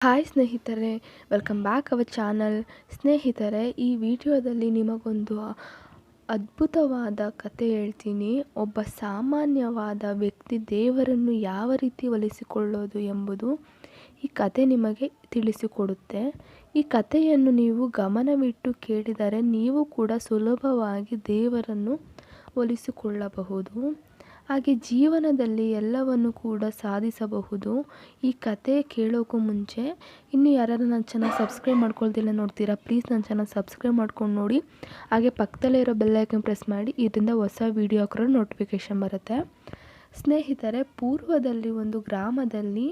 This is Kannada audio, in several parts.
ಹಾಯ್ ಸ್ನೇಹಿತರೆ ವೆಲ್ಕಮ್ ಬ್ಯಾಕ್ ಅವರ್ ಚಾನಲ್ ಸ್ನೇಹಿತರೆ, ಈ ವಿಡಿಯೋದಲ್ಲಿ ನಿಮಗೊಂದು ಅದ್ಭುತವಾದ ಕತೆ ಹೇಳ್ತೀನಿ. ಒಬ್ಬ ಸಾಮಾನ್ಯವಾದ ವ್ಯಕ್ತಿ ದೇವರನ್ನು ಯಾವ ರೀತಿ ಒಲಿಸಿಕೊಳ್ಳೋದು ಎಂಬುದು ಈ ಕತೆ ನಿಮಗೆ ತಿಳಿಸಿಕೊಡುತ್ತೆ. ಈ ಕಥೆಯನ್ನು ನೀವು ಗಮನವಿಟ್ಟು ಕೇಳಿದರೆ ನೀವು ಕೂಡ ಸುಲಭವಾಗಿ ದೇವರನ್ನು ಒಲಿಸಿಕೊಳ್ಳಬಹುದು. ಹಾಗೆ ಜೀವನದಲ್ಲಿ ಎಲ್ಲವನ್ನು ಕೂಡ ಸಾಧಿಸಬಹುದು. ಈ ಕತೆ ಕೇಳೋಕ್ಕೂ ಮುಂಚೆ ಇನ್ನು ಯಾರಾದರೂ ನನ್ನ ಚಾನಲ್ ಸಬ್ಸ್ಕ್ರೈಬ್ ಮಾಡ್ಕೊಳ್ತಿಲ್ಲ ನೋಡ್ತೀರಾ ಪ್ಲೀಸ್ ನನ್ನ ಚಾನಲ್ ಸಬ್ಸ್ಕ್ರೈಬ್ ಮಾಡ್ಕೊಂಡು ನೋಡಿ. ಹಾಗೆ ಪಕ್ಕದಲ್ಲೇ ಇರೋ ಬೆಲ್ಲೈಕನ್ ಪ್ರೆಸ್ ಮಾಡಿ, ಇದರಿಂದ ಹೊಸ ವೀಡಿಯೋ ಹಾಕಿರೋ ನೋಟಿಫಿಕೇಷನ್ ಬರುತ್ತೆ. ಸ್ನೇಹಿತರೆ, ಪೂರ್ವದಲ್ಲಿ ಒಂದು ಗ್ರಾಮದಲ್ಲಿ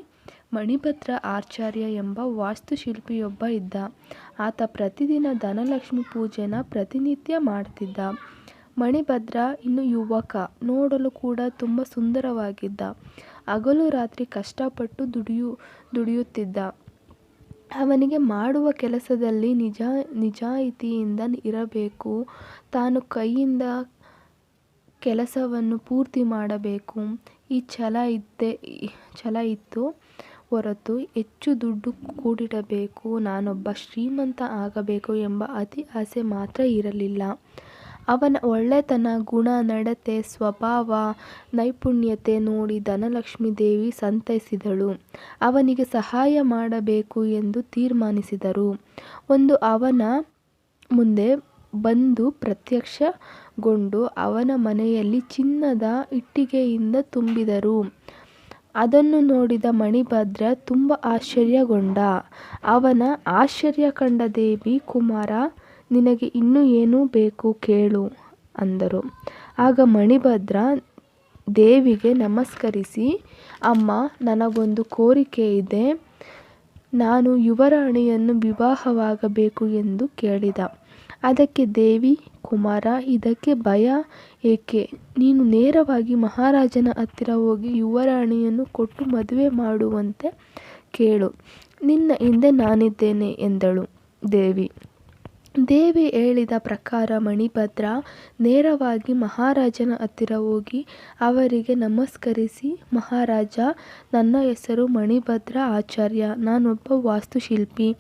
ಮಣಿಭದ್ರ ಆಚಾರ್ಯ ಎಂಬ ವಾಸ್ತುಶಿಲ್ಪಿಯೊಬ್ಬ ಇದ್ದ. ಆತ ಪ್ರತಿದಿನ ಧನಲಕ್ಷ್ಮಿ ಪೂಜೆನ ಪ್ರತಿನಿತ್ಯ ಮಾಡ್ತಿದ್ದ. ಮಣಿಭದ್ರ ಇನ್ನು ಯುವಕ. ನೋಡಲು ಕೂಡ ತುಂಬ ಸುಂದರವಾಗಿದ್ದ. ಹಗಲು ರಾತ್ರಿ ಕಷ್ಟಪಟ್ಟು ದುಡಿಯು, ದುಡಿಯುತ್ತಿದ್ದ. ಅವನಿಗೆ ಮಾಡುವ ಕೆಲಸದಲ್ಲಿ ನಿಜ, ನಿಜಾಯಿತಿಯಿಂದ ಇರಬೇಕು. ತಾನು ಕೈಯಿಂದ ಕೆಲಸವನ್ನು ಪೂರ್ತಿ ಮಾಡಬೇಕು. ಈ ಛಲ ಇದ್ದೇ, ಛಲ ಇತ್ತು ಹೊರತು ಹೆಚ್ಚು ದುಡ್ಡು ಕೂಡಿಡಬೇಕು. ನಾನೊಬ್ಬ ಶ್ರೀಮಂತ ಆಗಬೇಕು ಎಂಬ ಅತಿ ಆಸೆ ಮಾತ್ರ ಇರಲಿಲ್ಲ. ಅವನ ಒಳ್ಳೆತನ, ಗುಣ, ನಡತೆ, ಸ್ವಭಾವ, ನೈಪುಣ್ಯತೆ ನೋಡಿ ಧನಲಕ್ಷ್ಮೀ ದೇವಿ ಸಂತೈಸಿದಳು. ಅವನಿಗೆ ಸಹಾಯ ಮಾಡಬೇಕು ಎಂದು ತೀರ್ಮಾನಿಸಿದರು. ಒಂದು ಅವನ ಮುಂದೆ ಬಂದು ಪ್ರತ್ಯಕ್ಷಗೊಂಡು ಅವನ ಮನೆಯಲ್ಲಿ ಚಿನ್ನದ ಇಟ್ಟಿಗೆಯಿಂದ ತುಂಬಿದರು. ಅದನ್ನು ನೋಡಿದ ಮಣಿಭದ್ರ ತುಂಬ ಆಶ್ಚರ್ಯಗೊಂಡ. ಅವನ ಆಶ್ಚರ್ಯ ಕಂಡ ದೇವಿ ಕುಮಾರ ನಿನಗೆ ಇನ್ನೂ ಏನು ಬೇಕು ಕೇಳು ಅಂದರು. ಆಗ ಮಣಿಭದ್ರ ದೇವಿಗೆ ನಮಸ್ಕರಿಸಿ, ಅಮ್ಮ, ನನಗೊಂದು ಕೋರಿಕೆ ಇದೆ. ನಾನು ಯುವರಾಣಿಯನ್ನು ವಿವಾಹವಾಗಬೇಕು ಎಂದು ಕೇಳಿದ. ಅದಕ್ಕೆ ದೇವಿ, ಕುಮಾರ, ಇದಕ್ಕೆ ಭಯ ಏಕೆ? ನೀನು ನೇರವಾಗಿ ಮಹಾರಾಜನ ಹತ್ತಿರ ಹೋಗಿ ಯುವರಾಣಿಯನ್ನು ಕೊಟ್ಟು ಮದುವೆ ಮಾಡುವಂತೆ ಕೇಳು. ನಿನ್ನ ಹಿಂದೆ ನಾನಿದ್ದೇನೆ ಎಂದಳು ದೇವಿ. ದೇವಿ ಹೇಳಿದ ಪ್ರಕಾರ ಮಣಿಭದ್ರ ನೇರವಾಗಿ ಮಹಾರಾಜನ ಹತ್ತಿರ ಹೋಗಿ ಅವರಿಗೆ ನಮಸ್ಕರಿಸಿ, ಮಹಾರಾಜ, ನನ್ನ ಹೆಸರು ಮಣಿಭದ್ರ ಆಚಾರ್ಯ. ನಾನೊಬ್ಬ ವಾಸ್ತುಶಿಲ್ಪಿ.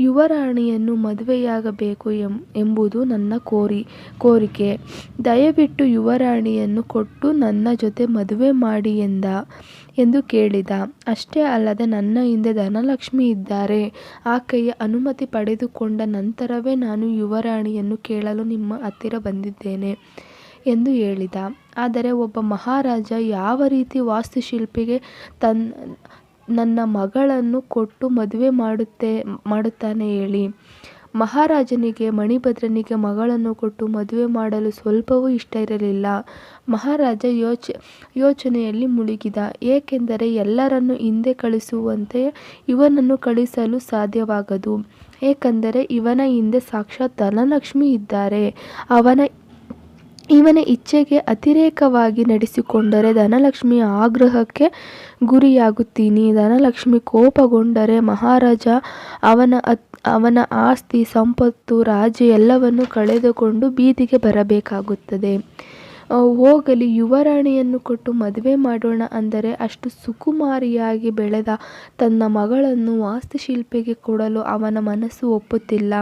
ಯುವರಾಣಿಯನ್ನು ಮದುವೆಯಾಗಬೇಕು ಎಂ, ಎಂಬುದು ನನ್ನ ಕೋರಿ, ಕೋರಿಕೆ. ದಯವಿಟ್ಟು ಯುವರಾಣಿಯನ್ನು ಕೊಟ್ಟು ನನ್ನ ಜೊತೆ ಮದುವೆ ಮಾಡಿ ಎಂದ. ಎಂದು ಕೇಳಿದ. ಅಷ್ಟೇ ಅಲ್ಲದೆ ನನ್ನ ಹಿಂದೆ ಧನಲಕ್ಷ್ಮಿ ಇದ್ದಾರೆ. ಆಕೆಯ ಅನುಮತಿ ಪಡೆದುಕೊಂಡ ನಂತರವೇ ನಾನು ಯುವರಾಣಿಯನ್ನು ಕೇಳಲು ನಿಮ್ಮ ಹತ್ತಿರ ಬಂದಿದ್ದೇನೆ ಎಂದು ಹೇಳಿದ. ಆದರೆ ಒಬ್ಬ ಮಹಾರಾಜ ಯಾವ ರೀತಿ ವಾಸ್ತುಶಿಲ್ಪಿಗೆ ನನ್ನ ಮಗಳನ್ನು ಕೊಟ್ಟು ಮದುವೆ ಮಾಡುತ್ತೆ, ಮಾಡುತ್ತಾನೆ ಹೇಳಿ. ಮಹಾರಾಜನಿಗೆ, ಮಣಿಭದ್ರನಿಗೆ ಮಗಳನ್ನು ಕೊಟ್ಟು ಮದುವೆ ಮಾಡಲು ಸ್ವಲ್ಪವೂ ಇಷ್ಟ ಇರಲಿಲ್ಲ. ಮಹಾರಾಜ ಯೋಚ, ಯೋಚನೆಯಲ್ಲಿ ಮುಳುಗಿದ. ಏಕೆಂದರೆ ಎಲ್ಲರನ್ನು ಹಿಂದೆ ಕಳಿಸುವಂತೆ ಇವನನ್ನು ಕಳಿಸಲು ಸಾಧ್ಯವಾಗದು. ಏಕೆಂದರೆ ಇವನ ಹಿಂದೆ ಸಾಕ್ಷಾತ್ ಧನಲಕ್ಷ್ಮಿ ಇದ್ದಾರೆ. ಅವನ ಇವನ ಇಚ್ಛೆಗೆ ಅತಿರೇಕವಾಗಿ ನಡೆಸಿಕೊಂಡರೆ ಧನಲಕ್ಷ್ಮಿಯ ಆಗ್ರಹಕ್ಕೆ ಗುರಿಯಾಗುತ್ತೀನಿ. ಧನಲಕ್ಷ್ಮಿ ಕೋಪಗೊಂಡರೆ ಮಹಾರಾಜ, ಅವನ ಅವನ ಆಸ್ತಿ, ಸಂಪತ್ತು, ರಾಜ್ಯ ಎಲ್ಲವನ್ನು ಕಳೆದುಕೊಂಡು ಬೀದಿಗೆ ಬರಬೇಕಾಗುತ್ತದೆ. ಹೋಗಲಿ, ಯುವರಾಣಿಯನ್ನು ಕೊಟ್ಟು ಮದುವೆ ಮಾಡೋಣ ಅಂದರೆ ಅಷ್ಟು ಸುಕುಮಾರಿಯಾಗಿ ಬೆಳೆದ ತನ್ನ ಮಗಳನ್ನು ವಾಸ್ತುಶಿಲ್ಪಿಗೆ ಕೊಡಲು ಅವನ ಮನಸ್ಸು ಒಪ್ಪುತ್ತಿಲ್ಲ.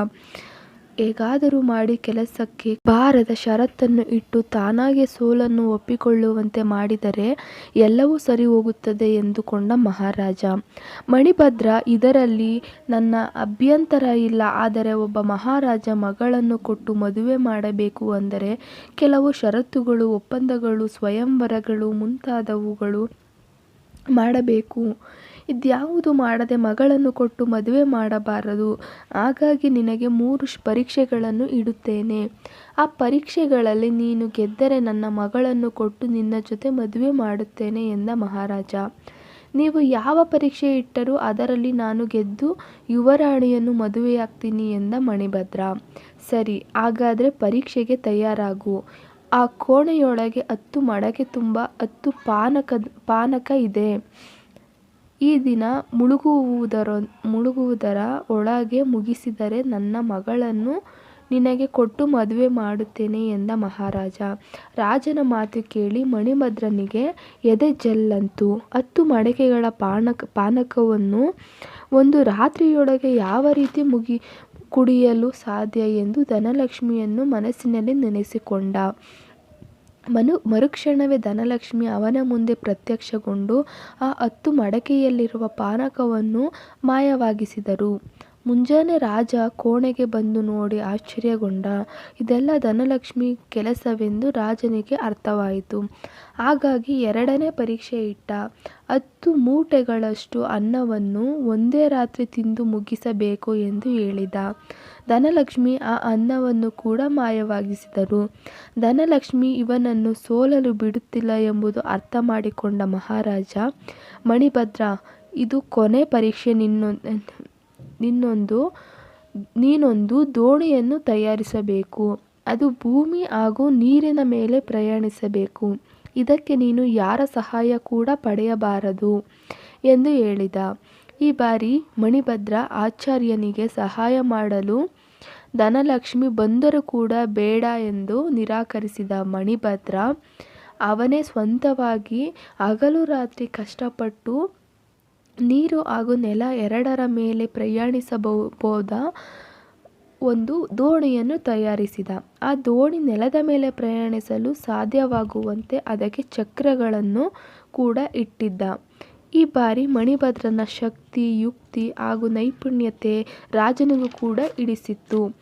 ಹೇಗಾದರೂ ಮಾಡಿ ಕೆಲಸಕ್ಕೆ ಬಾರದ ಷರತ್ತನ್ನು ಇಟ್ಟು ತಾನಾಗೆ ಸೋಲನ್ನು ಒಪ್ಪಿಕೊಳ್ಳುವಂತೆ ಮಾಡಿದರೆ ಎಲ್ಲವೂ ಸರಿ ಹೋಗುತ್ತದೆ ಎಂದುಕೊಂಡ ಮಹಾರಾಜ. ಮಣಿಭದ್ರ, ಇದರಲ್ಲಿ ನನ್ನ ಅಭ್ಯಂತರ ಇಲ್ಲ, ಆದರೆ ಒಬ್ಬ ಮಹಾರಾಜ ಮಗಳನ್ನು ಕೊಟ್ಟು ಮದುವೆ ಮಾಡಬೇಕು ಅಂದರೆ ಕೆಲವು ಷರತ್ತುಗಳು, ಒಪ್ಪಂದಗಳು, ಸ್ವಯಂವರಗಳು ಮುಂತಾದವುಗಳು ಮಾಡಬೇಕು. ಇದ್ಯಾವುದು ಮಾಡದೆ ಮಗಳನ್ನು ಕೊಟ್ಟು ಮದುವೆ ಮಾಡಬಾರದು. ಹಾಗಾಗಿ ನಿನಗೆ ಮೂರು ಪರೀಕ್ಷೆಗಳನ್ನು ಇಡುತ್ತೇನೆ. ಆ ಪರೀಕ್ಷೆಗಳಲ್ಲಿ ನೀನು ಗೆದ್ದರೆ ನನ್ನ ಮಗಳನ್ನು ಕೊಟ್ಟು ನಿನ್ನ ಜೊತೆ ಮದುವೆ ಮಾಡುತ್ತೇನೆ ಎಂದ ಮಹಾರಾಜ. ನೀವು ಯಾವ ಪರೀಕ್ಷೆ ಇಟ್ಟರೂ ಅದರಲ್ಲಿ ನಾನು ಗೆದ್ದು ಯುವರಾಣಿಯನ್ನು ಮದುವೆಯಾಗ್ತೀನಿ ಎಂದ ಮಣಿಭದ್ರ. ಸರಿ, ಹಾಗಾದರೆ ಪರೀಕ್ಷೆಗೆ ತಯಾರಾಗು. ಆ ಕೋಣೆಯೊಳಗೆ ಹತ್ತು ಮಡಕೆ ತುಂಬ, ಹತ್ತು ಪಾನಕ ಪಾನಕ ಇದೆ. ಈ ದಿನ ಮುಳುಗುವುದರ ಮುಳುಗುವುದರ ಒಳಗೆ ಮುಗಿಸಿದರೆ ನನ್ನ ಮಗಳನ್ನು ನಿನಗೆ ಕೊಟ್ಟು ಮದುವೆ ಮಾಡುತ್ತೇನೆ ಎಂದ ಮಹಾರಾಜ. ರಾಜನ ಮಾತು ಕೇಳಿ ಮಣಿಭದ್ರನಿಗೆ, ಎದೆ ಜಲ್ಲಂತು, ಹತ್ತು ಮಡಕೆಗಳ ಪಾನಕ, ಪಾನಕವನ್ನು ಒಂದು ರಾತ್ರಿಯೊಳಗೆ ಯಾವ ರೀತಿ ಮುಗಿ, ಕುಡಿಯಲು ಸಾಧ್ಯ ಎಂದು ಧನಲಕ್ಷ್ಮಿಯನ್ನು ಮನಸ್ಸಿನಲ್ಲಿ ನೆನೆಸಿಕೊಂಡ. ಮನು ಮರುಕ್ಷಣವೇ ಧನಲಕ್ಷ್ಮಿ ಅವನ ಮುಂದೆ ಪ್ರತ್ಯಕ್ಷಗೊಂಡು ಆ ಹತ್ತು ಮಡಕೆಯಲ್ಲಿರುವ ಪಾನಕವನ್ನು ಮಾಯವಾಗಿಸಿದರು. ಮುಂಜಾನೆ ರಾಜ ಕೋಣೆಗೆ ಬಂದು ನೋಡಿ ಆಶ್ಚರ್ಯಗೊಂಡ. ಇದೆಲ್ಲ ಧನಲಕ್ಷ್ಮಿ ಕೆಲಸವೆಂದು ರಾಜನಿಗೆ ಅರ್ಥವಾಯಿತು. ಹಾಗಾಗಿ ಎರಡನೇ ಪರೀಕ್ಷೆ ಇಟ್ಟ. ಹತ್ತು ಮೂಟೆಗಳಷ್ಟು ಅನ್ನವನ್ನು ಒಂದೇ ರಾತ್ರಿ ತಿಂದು ಮುಗಿಸಬೇಕು ಎಂದು ಹೇಳಿದ. ಧನಲಕ್ಷ್ಮಿ ಆ ಅನ್ನವನ್ನು ಕೂಡ ಮಾಯವಾಗಿಸಿದರು. ಧನಲಕ್ಷ್ಮಿ ಇವನನ್ನು ಸೋಲಲು ಬಿಡುತ್ತಿಲ್ಲ ಎಂಬುದು ಅರ್ಥ ಮಾಡಿಕೊಂಡ ಮಹಾರಾಜ, ಮಣಿಭದ್ರ, ಇದು ಕೊನೆ ಪರೀಕ್ಷೆ ನಿನ್ನೊಂದು ನಿನ್ನೊಂದು, ನೀನೊಂದು ದೋಣಿಯನ್ನು ತಯಾರಿಸಬೇಕು. ಅದು ಭೂಮಿ ಹಾಗೂ ನೀರಿನ ಮೇಲೆ ಪ್ರಯಾಣಿಸಬೇಕು. ಇದಕ್ಕೆ ನೀನು ಯಾರ ಸಹಾಯ ಕೂಡ ಪಡೆಯಬಾರದು ಎಂದು ಹೇಳಿದ. ಈ ಬಾರಿ ಮಣಿಭದ್ರ ಆಚಾರ್ಯನಿಗೆ ಸಹಾಯ ಮಾಡಲು ಧನಲಕ್ಷ್ಮಿ ಬಂದರೂ ಕೂಡ ಬೇಡ ಎಂದು ನಿರಾಕರಿಸಿದ ಮಣಿಭದ್ರ, ಅವನೇ ಸ್ವಂತವಾಗಿ ಹಗಲು ರಾತ್ರಿ ಕಷ್ಟಪಟ್ಟು ನೀರು ಹಾಗೂ ನೆಲ ಎರಡರ ಮೇಲೆ ಪ್ರಯಾಣಿಸಬಹುದಾದ ಒಂದು ದೋಣಿಯನ್ನು ತಯಾರಿಸಿದ. ಆ ದೋಣಿ ನೆಲದ ಮೇಲೆ ಪ್ರಯಾಣಿಸಲು ಸಾಧ್ಯವಾಗುವಂತೆ ಅದಕ್ಕೆ ಚಕ್ರಗಳನ್ನು ಕೂಡ ಇಟ್ಟಿದ್ದ. ಈ ಬಾರಿ ಮಣಿಭದ್ರನ ಶಕ್ತಿ, ಯುಕ್ತಿ ಹಾಗೂ ನೈಪುಣ್ಯತೆ ರಾಜನಿಗೂ ಕೂಡ ಇಡಿಸಿತ್ತು.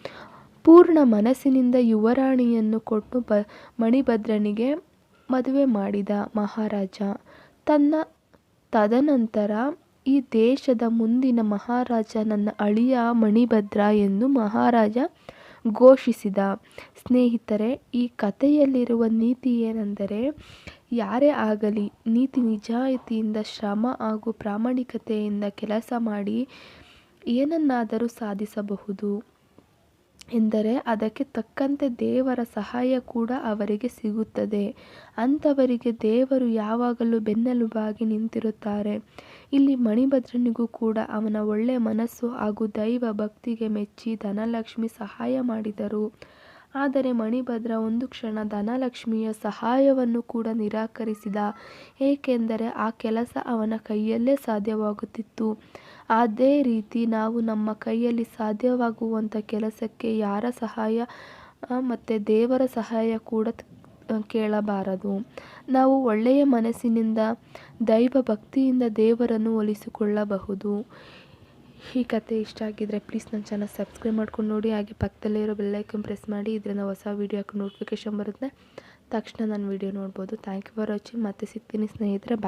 ಪೂರ್ಣ ಮನಸ್ಸಿನಿಂದ ಯುವರಾಣಿಯನ್ನು ಕೊಟ್ಟು ಬ, ಮಣಿಭದ್ರನಿಗೆ ಮದುವೆ ಮಾಡಿದ ಮಹಾರಾಜ. ತನ್ನ ತದನಂತರ ಈ ದೇಶದ ಮುಂದಿನ ಮಹಾರಾಜ ನನ್ನ ಅಳಿಯ ಮಣಿಭದ್ರ ಎಂದು ಮಹಾರಾಜ ಘೋಷಿಸಿದ. ಸ್ನೇಹಿತರೆ, ಈ ಕಥೆಯಲ್ಲಿರುವ ನೀತಿ ಏನೆಂದರೆ, ಯಾರೇ ಆಗಲಿ ನೀತಿ ನಿಜಾಯಿತಿಯಿಂದ ಶ್ರಮ ಹಾಗೂ ಪ್ರಾಮಾಣಿಕತೆಯಿಂದ ಕೆಲಸ ಮಾಡಿ ಏನನ್ನಾದರೂ ಸಾಧಿಸಬಹುದು. ಎಂದರೆ ಅದಕ್ಕೆ ತಕ್ಕಂತೆ ದೇವರ ಸಹಾಯ ಕೂಡ ಅವರಿಗೆ ಸಿಗುತ್ತದೆ. ಅಂಥವರಿಗೆ ದೇವರು ಯಾವಾಗಲೂ ಬೆನ್ನೆಲುಬಾಗಿ ನಿಂತಿರುತ್ತಾರೆ. ಇಲ್ಲಿ ಮಣಿಭದ್ರನಿಗೂ ಕೂಡ ಅವನ ಒಳ್ಳೆಯ ಮನಸ್ಸು ಹಾಗೂ ದೈವ ಭಕ್ತಿಗೆ ಮೆಚ್ಚಿ ಧನಲಕ್ಷ್ಮಿ ಸಹಾಯ ಮಾಡಿದರು. ಆದರೆ ಮಣಿಭದ್ರ ಒಂದು ಕ್ಷಣ ಧನಲಕ್ಷ್ಮಿಯ ಸಹಾಯವನ್ನು ಕೂಡ ನಿರಾಕರಿಸಿದ. ಏಕೆಂದರೆ ಆ ಕೆಲಸ ಅವನ ಕೈಯಲ್ಲೇ ಸಾಧ್ಯವಾಗುತ್ತಿತ್ತು. ಅದೇ ರೀತಿ ನಾವು ನಮ್ಮ ಕೈಯಲ್ಲಿ ಸಾಧ್ಯವಾಗುವಂಥ ಕೆಲಸಕ್ಕೆ ಯಾರ ಸಹಾಯ ಮತ್ತು ದೇವರ ಸಹಾಯ ಕೂಡ ಕೇಳಬಾರದು. ನಾವು ಒಳ್ಳೆಯ ಮನಸ್ಸಿನಿಂದ, ದೈವ ಭಕ್ತಿಯಿಂದ ದೇವರನ್ನು ಒಲಿಸಿಕೊಳ್ಳಬಹುದು. ಈ ಕತೆ ಇಷ್ಟ ಆಗಿದ್ದರೆ ಪ್ಲೀಸ್ ನನ್ನ ಚಾನಲ್ ಸಬ್ಸ್ಕ್ರೈಬ್ ಮಾಡ್ಕೊಂಡು ನೋಡಿ. ಹಾಗೆ ಪಕ್ಕದಲ್ಲೇ ಇರೋ ಬೆಲ್ಲೈಕನ್ ಪ್ರೆಸ್ ಮಾಡಿ. ಇದರಿಂದ ಹೊಸ ವೀಡಿಯೋಕ್ಕೆ ನೋಟಿಫಿಕೇಶನ್ ಬರುತ್ತೆ. ತಕ್ಷಣ ನಾನು ವೀಡಿಯೋ ನೋಡ್ಬೋದು. ಥ್ಯಾಂಕ್ ಯು ಫಾರ್ ವಾಚಿಂಗ್ ಮತ್ತೆ ಸಿಗ್ತೀನಿ ಸ್ನೇಹಿತರೆ. ಬಾಯ್